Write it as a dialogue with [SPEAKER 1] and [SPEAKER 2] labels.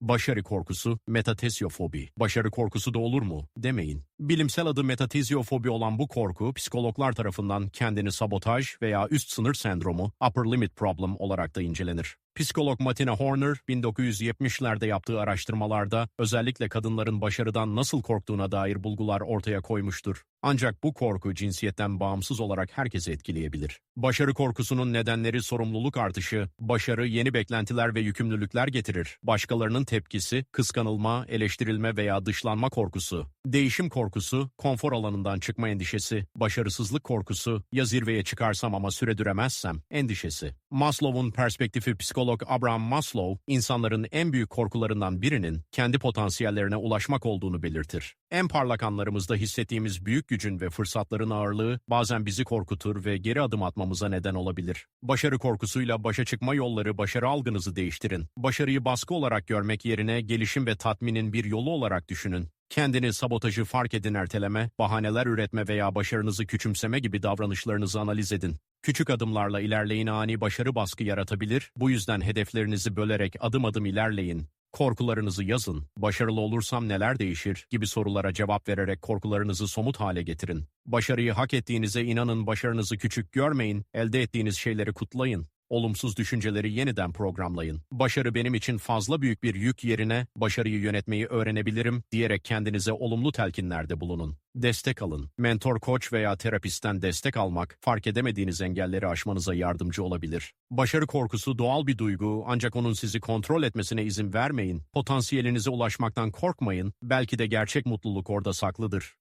[SPEAKER 1] Başarı korkusu, metateziofobi. Başarı korkusu da olur mu? Demeyin. Bilimsel adı metateziofobi olan bu korku, psikologlar tarafından kendini sabotaj veya üst sınır sendromu, upper limit problem olarak da incelenir. Psikolog Martina Horner, 1970'lerde yaptığı araştırmalarda özellikle kadınların başarıdan nasıl korktuğuna dair bulgular ortaya koymuştur. Ancak bu korku cinsiyetten bağımsız olarak herkesi etkileyebilir. Başarı korkusunun nedenleri sorumluluk artışı, başarı yeni beklentiler ve yükümlülükler getirir. Başkalarının tepkisi, kıskanılma, eleştirilme veya dışlanma korkusu, değişim korkusu, konfor alanından çıkma endişesi, başarısızlık korkusu, ya zirveye çıkarsam ama sürdüremezsem endişesi. Maslow'un perspektifi psikolog Abraham Maslow, insanların en büyük korkularından birinin kendi potansiyellerine ulaşmak olduğunu belirtir. En parlak anlarımızda hissettiğimiz büyük gücün ve fırsatların ağırlığı bazen bizi korkutur ve geri adım atmamıza neden olabilir. Başarı korkusuyla başa çıkma yolları başarı algınızı değiştirin. Başarıyı baskı olarak görmek yerine gelişim ve tatminin bir yolu olarak düşünün. Kendini sabotajı fark edin erteleme, bahaneler üretme veya başarınızı küçümseme gibi davranışlarınızı analiz edin. Küçük adımlarla ilerleyin ani başarı baskı yaratabilir, bu yüzden hedeflerinizi bölerek adım adım ilerleyin. Korkularınızı yazın, başarılı olursam neler değişir gibi sorulara cevap vererek korkularınızı somut hale getirin. Başarıyı hak ettiğinize inanın, başarınızı küçük görmeyin, elde ettiğiniz şeyleri kutlayın. Olumsuz düşünceleri yeniden programlayın. Başarı benim için fazla büyük bir yük yerine başarıyı yönetmeyi öğrenebilirim diyerek kendinize olumlu telkinlerde bulunun. Destek alın. Mentor, koç veya terapistten destek almak fark edemediğiniz engelleri aşmanıza yardımcı olabilir. Başarı korkusu doğal bir duygu ancak onun sizi kontrol etmesine izin vermeyin. Potansiyelinize ulaşmaktan korkmayın. Belki de gerçek mutluluk orada saklıdır.